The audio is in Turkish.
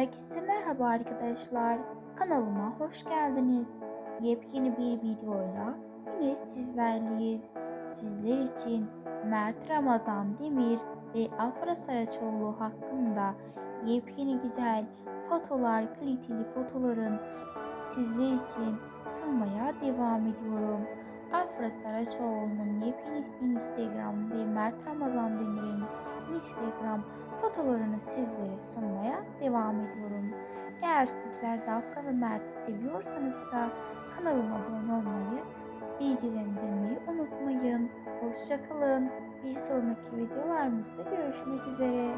Herkese merhaba arkadaşlar. Kanalıma hoş geldiniz. Yepyeni bir videoyla yine sizlerleyiz. Sizler için Mert Ramazan Demir ve Afra Saraçoğlu hakkında yepyeni güzel fotolar, kaliteli fotoların sizler için sunmaya devam ediyorum. Afra Saraçoğlu'nun yepyeni Instagram ve Mert Ramazan Demir'in Instagram fotolarını sizlere sunmaya devam ediyorum. Eğer sizler de Afra ve Mert'i seviyorsanız da kanalıma abone olmayı, bilgilendirmeyi unutmayın. Hoşçakalın. Bir sonraki videolarımızda görüşmek üzere.